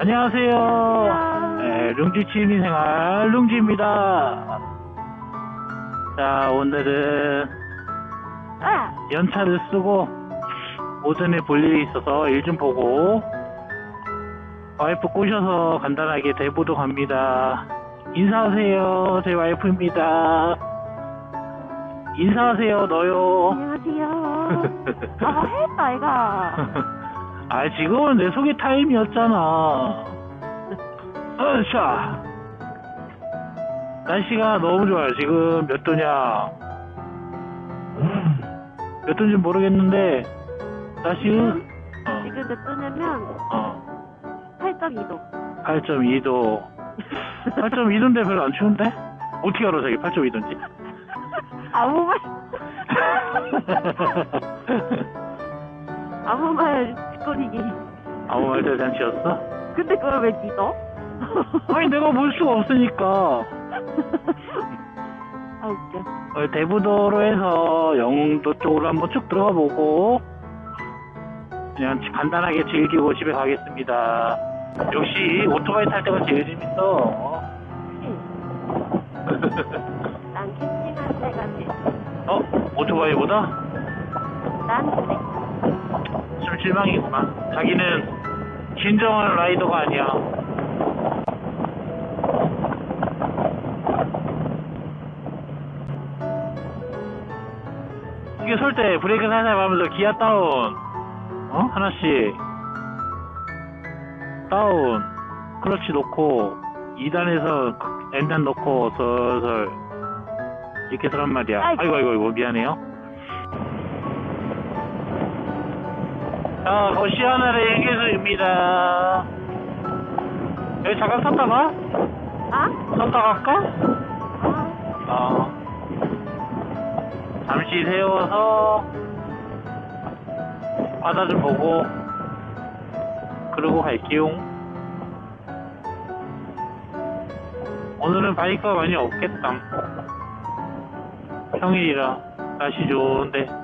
안녕하세요. 네, 룽지 취미생활 룽지입니다. 자, 오늘은 아, 연차를 쓰고 오전에 볼 일이 있어서 일 좀 보고 와이프 꼬셔서 간단하게 대보도 갑니다. 인사하세요. 제 와이프입니다. 인사하세요, 너요. 안녕하세요. 아, 했다, 이가. 아, 지금은 내 소개 타임이었잖아. 으쌰. 날씨가 너무 좋아요. 지금 몇 도냐? 몇 도인지 모르겠는데, 날씨, 어, 지금 몇 도냐면, 어, 8.2도. 8.2도. 8.2도인데 별로 안 추운데? 어떻게 알아, 자기 8.2도인지? 아무 말, 아무 말 짓거리기. 아무 말도 잔치였어? 근데 그걸 왜 믿어? 아니, 내가 볼 수가 없으니까. 아, 웃겨. 어, 대부도로 해서 영흥도 쪽으로 한번 쭉 들어가 보고 그냥 간단하게 즐기고 집에 가겠습니다. 역시 오토바이 탈 때가 제일 재밌어. 난 캠핑할 때가 제일, 어? 오토바이보다? 난 그래. 좀 실망이구만. 자기는 진정한 라이더가 아니야. 이게 설때 브레이크 살살 밟으면서 기아 다운, 어? 하나씩. 다운, 클러치 놓고, 2단에서 N단 놓고, 슬슬. 이렇게 서란 말이야. 아이고. 아이고, 아이고, 아이고, 미안해요. 자, 거시 하나의 얘기소입니다. 여기 잠깐 섰다 가? 아? 섰다 갈까? 아, 어. 잠시 세워서 바다 좀 보고 그러고 갈게요. 오늘은 바이크가 많이 없겠다. 평일이라 날씨 좋은데.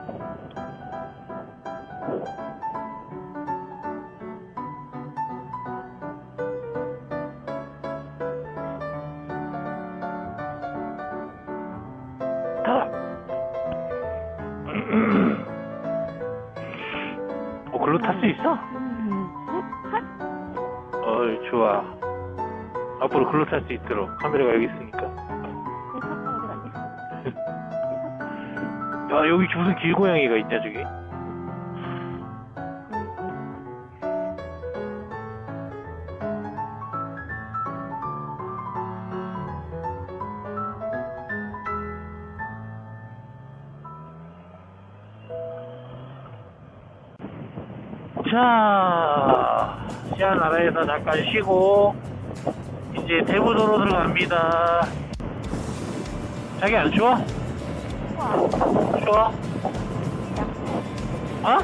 어, 글로 탈 수 있어? 음. 어이, 좋아. 앞으로 글로 탈 수 있도록 카메라가 여기 있으니까. 내 사탕 어디 갔냐? 내 사탕. 야, 여기 무슨 길고양이가 있냐, 저기? 자, 시안 나라에서 잠깐 쉬고, 이제 대부도로 들어갑니다. 자기 안 추워? 추워? 어?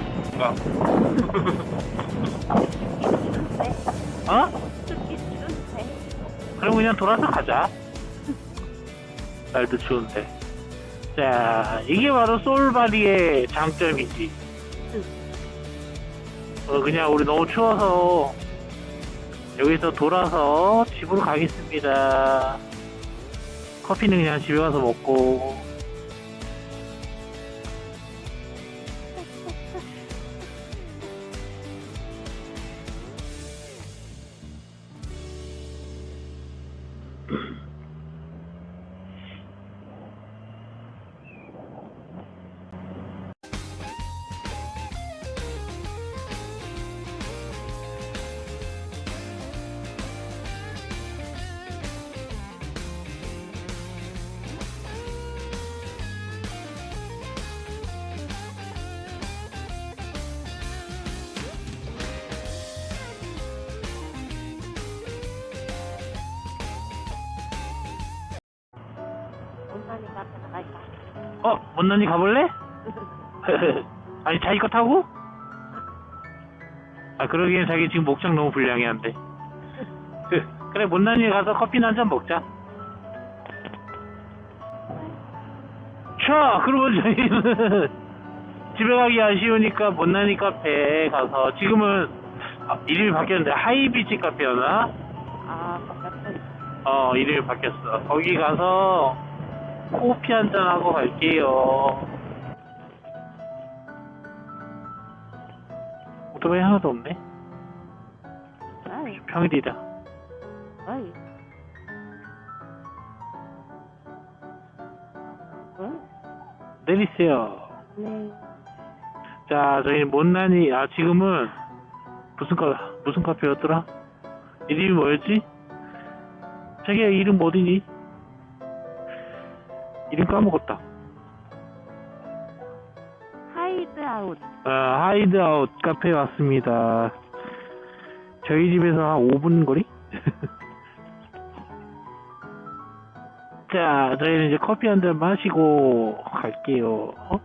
어? 춥기 추운데. 그럼 그냥 돌아서 가자. 날도 추운데. 자, 이게 바로 솔바리의 장점이지. 응. 어, 그냥 우리 너무 추워서 여기서 돌아서 집으로 가겠습니다. 커피는 그냥 집에 가서 먹고. 앞에 나갈까? 어, 못난이 가볼래? 아니, 자기 거 타고? 아, 그러기엔 자기 지금 목장 너무 불량해 한데. 그래, 못난이 가서 커피나 한 잔 먹자. 자, 그러면 저희는 집에 가기 아쉬우니까 못난이 카페에 가서 지금은 아, 이름이 바뀌었는데 하이비치 카페였나? 아, 바깥에. 어 이름이 바뀌었어 거기 가서 커피 한 잔 하고 갈게요. 오토바이 하나도 없네. 아이, 평일이다. 아이. 응? 내리세요. 네. 자 저희 못난이 아 지금은 무슨 카 무슨 카페였더라? 이름이 뭐였지? 자기야 이름 뭐더니 이름 까먹었다 하이드아웃. 아, 하이드아웃 카페에 왔습니다. 저희 집에서 한 5분 거리? 자, 저희는 이제 커피 한 잔 마시고 갈게요. 어?